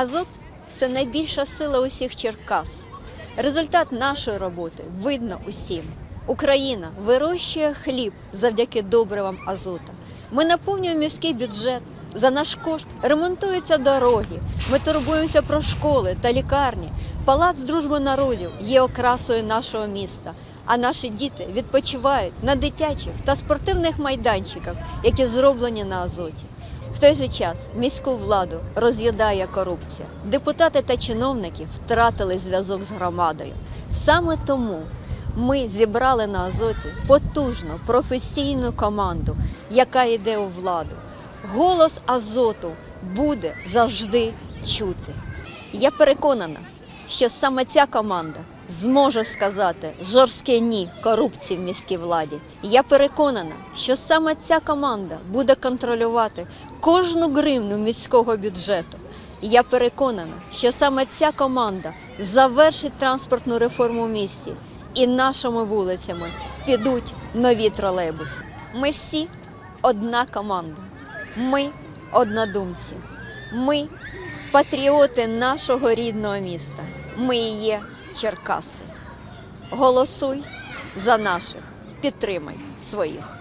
Азот це найбільша сила усіх Черкас. Результат нашої роботи видно усім. Україна вирощує хліб завдяки добривам азота. Ми наповнюємо міський бюджет. За наш кошт ремонтуються дороги. Ми турбуємося про школи та лікарні. Палац дружби народів є окрасою нашого міста. А наші діти відпочивають на дитячих та спортивних майданчиках, які зроблені на азоті. В той же час міську владу роз'їдає корупція. Депутати та чиновники втратили зв'язок з громадою. Саме тому ми зібрали на Азоті потужну професійну команду, яка йде у владу. Голос Азоту буде завжди чути. Я переконана, що саме ця команда зможе сказати жорстке ні корупції в міській владі. Я переконана, що саме ця команда буде контролювати кожну гривну міського бюджету. Я переконана, що саме ця команда завершить транспортну реформу в місті і нашими вулицями підуть нові тролейбуси. Ми всі одна команда. Ми однодумці. Ми патріоти нашого рідного міста. Ми є Черкаси. Голосуй за наших, підтримай своїх.